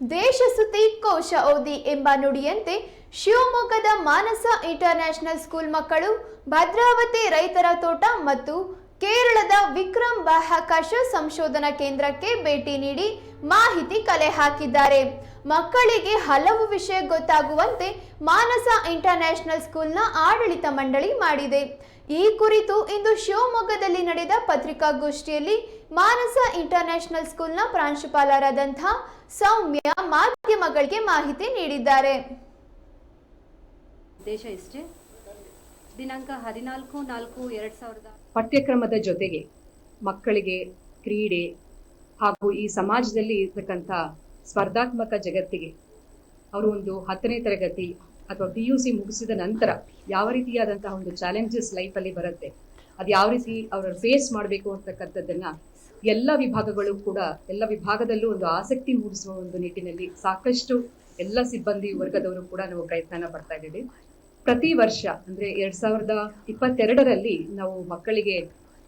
ದೇಶ ಸುತಿ ಕೋಶ ಓದಿ ಎಂಬ ನುಡಿಯಂತೆ ಶಿವಮೊಗ್ಗದ ಮಾನಸ ಇಂಟರ್ನ್ಯಾಷನಲ್ ಸ್ಕೂಲ್ ಮಕ್ಕಳು, ಭದ್ರಾವತಿ ರೈತರ ತೋಟ ಮತ್ತು ಕೇರಳದ ವಿಕ್ರಮ್ ಬಾಹ್ಯಾಕಾಶ ಸಂಶೋಧನಾ ಕೇಂದ್ರಕ್ಕೆ ಭೇಟಿ ನೀಡಿ ಮಾಹಿತಿ ಕಲೆ ಹಾಕಿದ್ದಾರೆ. ಮಕ್ಕಳಿಗೆ ಹಲವು ವಿಷಯ ಗೊತ್ತಾಗುವಂತೆ ಮಾನಸ ಇಂಟರ್ನ್ಯಾಷನಲ್ ಸ್ಕೂಲ್ನ ಆಡಳಿತ ಮಂಡಳಿ ಮಾಡಿದೆ. ಈ ಕುರಿತು ಇಂದು ಶಿವಮೊಗ್ಗದಲ್ಲಿ ನಡೆದ ಪತ್ರಿಕಾಗೋಷ್ಠಿಯಲ್ಲಿ ಮಾನಸ ಇಂಟರ್ನ್ಯಾಷನಲ್ ಸ್ಕೂಲ್ನ ಪ್ರಾಂಶುಪಾಲರಾದಂಥ ಸೌಮ್ಯ ಮಾಧ್ಯಮಗಳಿಗೆ ಮಾಹಿತಿ ನೀಡಿದ್ದಾರೆ. ದೇಶ ಇಷ್ಟೇ? ದಿನಾಂಕ ಹದಿನಾಲ್ಕು ನಾಲ್ಕು ಎರಡು ಸಾವಿರದ ಪಠ್ಯಕ್ರಮದ ಜೊತೆಗೆ ಮಕ್ಕಳಿಗೆ ಕ್ರೀಡೆ ಹಾಗೂ ಈ ಸಮಾಜದಲ್ಲಿ ಇರ್ತಕ್ಕಂಥ ಸ್ಪರ್ಧಾತ್ಮಕ ಜಗತ್ತಿಗೆ ಅವರು ಒಂದು ಹತ್ತನೇ ತರಗತಿ ಅಥವಾ ಪಿ ಯು ಸಿ ಮುಗಿಸಿದ ನಂತರ ಯಾವ ರೀತಿಯಾದಂತಹ ಒಂದು ಚಾಲೆಂಜಸ್ ಲೈಫಲ್ಲಿ ಬರುತ್ತೆ, ಅದು ಯಾವ ರೀತಿ ಅವರು ಫೇಸ್ ಮಾಡಬೇಕು ಅಂತಕ್ಕಂಥದ್ದನ್ನ ಎಲ್ಲ ವಿಭಾಗಗಳು ಕೂಡ, ಎಲ್ಲ ವಿಭಾಗದಲ್ಲೂ ಒಂದು ಆಸಕ್ತಿ ಮೂಡಿಸುವ ಒಂದು ನಿಟ್ಟಿನಲ್ಲಿ ಸಾಕಷ್ಟು ಎಲ್ಲ ಸಿಬ್ಬಂದಿ ವರ್ಗದವರು ಕೂಡ ನಾವು ಪ್ರಯತ್ನ ಪಡ್ತಾ ಇದ್ದೀವಿ. ಪ್ರತಿ ವರ್ಷ ಅಂದ್ರೆ ಎರಡ್ ಸಾವಿರದ ಇಪ್ಪತ್ತೆರಡರಲ್ಲಿ ನಾವು ಮಕ್ಕಳಿಗೆ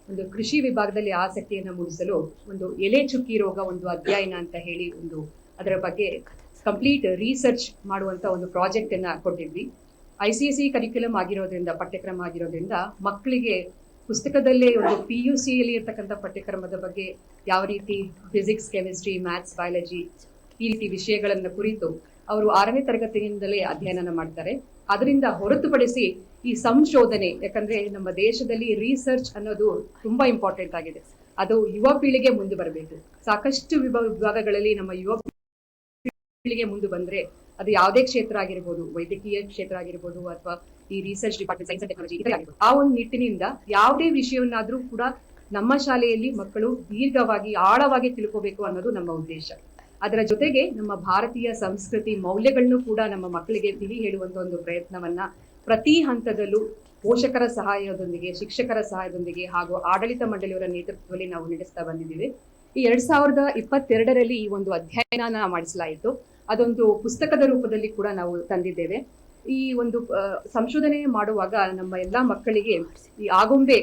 ಒಂದು ಕೃಷಿ ವಿಭಾಗದಲ್ಲಿ ಆಸಕ್ತಿಯನ್ನು ಮೂಡಿಸಲು ಒಂದು ಎಲೆ ಚುಕ್ಕಿ ರೋಗ ಒಂದು ಅಧ್ಯಯನ ಅಂತ ಹೇಳಿ ಒಂದು ಅದರ ಬಗ್ಗೆ ಕಂಪ್ಲೀಟ್ ರಿಸರ್ಚ್ ಮಾಡುವಂತ ಒಂದು ಪ್ರಾಜೆಕ್ಟ್ ಅನ್ನ ಕೊಟ್ಟಿದ್ವಿ. ಐ ಸಿ ಸಿ ಕರಿಕ್ಯುಲಮ್ ಆಗಿರೋದ್ರಿಂದ, ಪಠ್ಯಕ್ರಮ ಆಗಿರೋದ್ರಿಂದ ಮಕ್ಕಳಿಗೆ ಪುಸ್ತಕದಲ್ಲೇ ಒಂದು ಪಿ ಯು ಸಿಯಲ್ಲಿ ಇರ್ತಕ್ಕಂಥ ಪಠ್ಯಕ್ರಮದ ಬಗ್ಗೆ ಯಾವ ರೀತಿ ಫಿಸಿಕ್ಸ್ ಕೆಮಿಸ್ಟ್ರಿ ಮ್ಯಾಥ್ಸ್ ಬಯಾಲಜಿ ಈ ರೀತಿ ವಿಷಯಗಳನ್ನು ಕುರಿತು ಅವರು ಆರನೇ ತರಗತಿಯಿಂದಲೇ ಅಧ್ಯಯನ ಮಾಡ್ತಾರೆ. ಅದರಿಂದ ಹೊರತುಪಡಿಸಿ ಈ ಸಂಶೋಧನೆ, ಯಾಕಂದ್ರೆ ನಮ್ಮ ದೇಶದಲ್ಲಿ ರಿಸರ್ಚ್ ಅನ್ನೋದು ತುಂಬಾ ಇಂಪಾರ್ಟೆಂಟ್ ಆಗಿದೆ. ಅದು ಯುವ ಪೀಳಿಗೆ ಮುಂದೆ ಬರಬೇಕು. ಸಾಕಷ್ಟು ವಿಭಾಗ ವಿಭಾಗಗಳಲ್ಲಿ ನಮ್ಮ ಯುವ ಪೀಳಿಗೆ ಮುಂದೆ ಬಂದ್ರೆ ಅದು ಯಾವುದೇ ಕ್ಷೇತ್ರ ಆಗಿರ್ಬೋದು, ವೈದ್ಯಕೀಯ ಕ್ಷೇತ್ರ ಆಗಿರ್ಬೋದು ಅಥವಾ ಈ ರಿಸರ್ಚ್ ಡಿಪಾರ್ಟ್ಮೆಂಟ್ ಸೈನ್ಸ್ ಟೆಕ್ನಾಲಜಿ ಆಗಿರ್ಬೋದು. ಆ ಒಂದು ನಿಟ್ಟಿನಿಂದ ಯಾವುದೇ ವಿಷಯವನ್ನಾದ್ರೂ ಕೂಡ ನಮ್ಮ ಶಾಲೆಯಲ್ಲಿ ಮಕ್ಕಳು ದೀರ್ಘವಾಗಿ, ಆಳವಾಗಿ ತಿಳ್ಕೋಬೇಕು ಅನ್ನೋದು ನಮ್ಮ ಉದ್ದೇಶ. ಅದರ ಜೊತೆಗೆ ನಮ್ಮ ಭಾರತೀಯ ಸಂಸ್ಕೃತಿ ಮೌಲ್ಯಗಳನ್ನು ಕೂಡ ನಮ್ಮ ಮಕ್ಕಳಿಗೆ ತಿಳಿ ಹೇಳುವಂತ ಒಂದು ಪ್ರಯತ್ನವನ್ನ ಪ್ರತಿ ಹಂತದಲ್ಲೂ ಪೋಷಕರ ಸಹಾಯದೊಂದಿಗೆ, ಶಿಕ್ಷಕರ ಸಹಾಯದೊಂದಿಗೆ ಹಾಗೂ ಆಡಳಿತ ಮಂಡಳಿಯವರ ನೇತೃತ್ವದಲ್ಲಿ ನಾವು ನಡೆಸ್ತಾ ಬಂದಿದ್ದೀವಿ. ಈ ಎರಡ್ ಸಾವಿರದ ಇಪ್ಪತ್ತೆರಡರಲ್ಲಿ ಈ ಒಂದು ಅಧ್ಯಯನ ಮಾಡಿಸಲಾಯಿತು. ಅದೊಂದು ಪುಸ್ತಕದ ರೂಪದಲ್ಲಿ ಕೂಡ ನಾವು ತಂದಿದ್ದೇವೆ. ಈ ಒಂದು ಸಂಶೋಧನೆ ಮಾಡುವಾಗ ನಮ್ಮ ಎಲ್ಲ ಮಕ್ಕಳಿಗೆ ಈ ಆಗೊಂಬೆ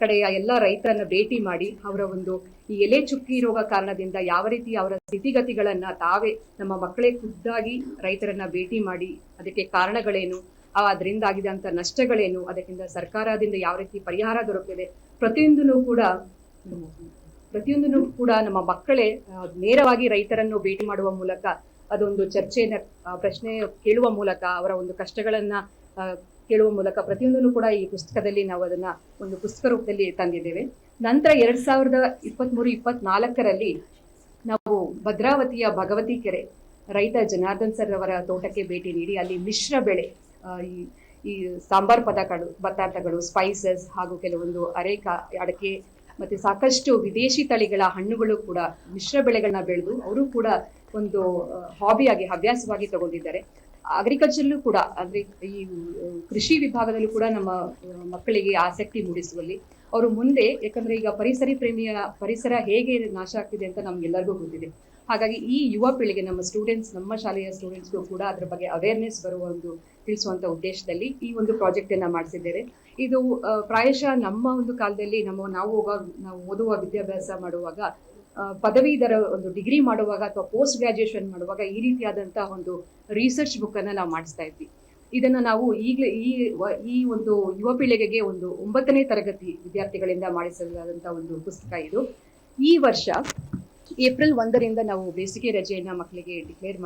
ಕಡೆಯ ಎಲ್ಲ ರೈತರನ್ನ ಭೇಟಿ ಮಾಡಿ ಅವರ ಒಂದು ಈ ಎಲೆ ಚುಕ್ಕಿ ರೋಗ ಕಾರಣದಿಂದ ಯಾವ ರೀತಿ ಅವರ ಸ್ಥಿತಿಗತಿಗಳನ್ನ ತಾವೇ ನಮ್ಮ ಮಕ್ಕಳೇ ಖುದ್ದಾಗಿ ರೈತರನ್ನ ಭೇಟಿ ಮಾಡಿ ಅದಕ್ಕೆ ಕಾರಣಗಳೇನು ಅದರಿಂದ ಆಗಿದಂತ ನಷ್ಟಗಳೇನು, ಅದಕ್ಕಿಂತ ಸರ್ಕಾರದಿಂದ ಯಾವ ರೀತಿ ಪರಿಹಾರ ದೊರಕಿದೆ ಪ್ರತಿಯೊಂದನ್ನು ಕೂಡ ಪ್ರತಿಯೊಂದನ್ನು ಕೂಡ ನಮ್ಮ ಮಕ್ಕಳೇ ನೇರವಾಗಿ ರೈತರನ್ನು ಭೇಟಿ ಮಾಡುವ ಮೂಲಕ ಅದೊಂದು ಚರ್ಚೆಯನ್ನ ಆ, ಪ್ರಶ್ನೆ ಕೇಳುವ ಮೂಲಕ ಅವರ ಒಂದು ಕಷ್ಟಗಳನ್ನ ಕೇಳುವ ಮೂಲಕ ಪ್ರತಿಯೊಂದನ್ನು ಕೂಡ ಈ ಪುಸ್ತಕದಲ್ಲಿ ನಾವು ಅದನ್ನ ಒಂದು ಪುಸ್ತಕ ರೂಪದಲ್ಲಿ ತಂದಿದ್ದೇವೆ. ನಂತರ ಎರಡ್ ಸಾವಿರದ ಇಪ್ಪತ್ಮೂರು ಇಪ್ಪತ್ನಾಲ್ಕರಲ್ಲಿ ನಾವು ಭದ್ರಾವತಿಯ ಭಗವತಿ ಕೆರೆ ರೈತ ಜನಾರ್ದನ್ ಸರ್ ಅವರ ತೋಟಕ್ಕೆ ಭೇಟಿ ನೀಡಿ ಅಲ್ಲಿ ಮಿಶ್ರ ಬೆಳೆ ಈ ಈ ಸಾಂಬಾರ್ ಪದಾರ್ಥಗಳು ಪದಾರ್ಥಗಳು ಸ್ಪೈಸಸ್ ಹಾಗೂ ಕೆಲವೊಂದು ಅರೇಕ ಅಡಕೆ ಮತ್ತೆ ಸಾಕಷ್ಟು ವಿದೇಶಿ ತಳಿಗಳ ಹಣ್ಣುಗಳು ಕೂಡ, ಮಿಶ್ರ ಬೆಳೆಗಳನ್ನ ಬೆಳೆದು ಅವರು ಕೂಡ ಒಂದು ಹಾಬಿಯಾಗಿ ಹವ್ಯಾಸವಾಗಿ ತಗೊಂಡಿದ್ದಾರೆ. ಅಗ್ರಿಕಲ್ಚರ್ಲ್ಲೂ ಕೂಡ, ಅಂದ್ರೆ ಈ ಕೃಷಿ ವಿಭಾಗದಲ್ಲೂ ಕೂಡ ನಮ್ಮ ಮಕ್ಕಳಿಗೆ ಆಸಕ್ತಿ ಮೂಡಿಸುವಲ್ಲಿ ಅವರು ಮುಂದೆ, ಯಾಕಂದ್ರೆ ಈಗ ಪರಿಸರ ಪ್ರೇಮಿಯ ಪರಿಸರ ಹೇಗೆ ನಾಶ ಆಗ್ತಿದೆ ಅಂತ ನಮ್ಗೆಲ್ಲರಿಗೂ ಗೊತ್ತಿದೆ. ಹಾಗಾಗಿ ಈ ಯುವ ಪೀಳಿಗೆ, ನಮ್ಮ ಸ್ಟೂಡೆಂಟ್ಸ್ ನಮ್ಮ ಶಾಲೆಯ ಸ್ಟೂಡೆಂಟ್ಸ್ಗೂ ಕೂಡ ಅದರ ಬಗ್ಗೆ ಅವೇರ್ನೆಸ್ ಬರುವ ಒಂದು ತಿಳಿಸುವಂತ ಉದ್ದೇಶದಲ್ಲಿ ಈ ಒಂದು ಪ್ರಾಜೆಕ್ಟ್ ಅನ್ನ ಮಾಡಿಸಿದ್ದೇವೆ ಇದು ಪ್ರಾಯಶಃ ನಮ್ಮ ಒಂದು ಕಾಲದಲ್ಲಿ ನಮ್ಮ ನಾವು ಹೋಗುವಾಗ ನಾವು ಓದುವ ವಿದ್ಯಾಭ್ಯಾಸ ಮಾಡುವಾಗ ಪದವೀಧರ ಒಂದು ಡಿಗ್ರಿ ಮಾಡುವಾಗ ಅಥವಾ ಪೋಸ್ಟ್ ಗ್ರಾಜ್ಯುಯೇಷನ್ ಮಾಡುವಾಗ ಈ ರೀತಿಯಾದಂತಹ ಒಂದು ರಿಸರ್ಚ್ ಬುಕ್ ಅನ್ನ ನಾವು ಮಾಡಿಸ್ತಾ ಇದ್ವಿ. ಇದನ್ನು ನಾವು ಈಗಲೇ ಈ ಈ ಒಂದು ಯುವ ಪೀಳಿಗೆಗೆ ಒಂದು ಒಂಬತ್ತನೇ ತರಗತಿ ವಿದ್ಯಾರ್ಥಿಗಳಿಂದ ಮಾಡಿಸಲಾದಂಥ ಒಂದು ಪುಸ್ತಕ ಇದು. ಈ ವರ್ಷ ಏಪ್ರಿಲ್ ಒಂದರಿಂದ ನಾವು ಬೇಸಿಗೆ ರಜೆಯನ್ನ ಮಕ್ಕಳಿಗೆ ಡಿಕ್ಲೇರ್ ಮಾಡಿ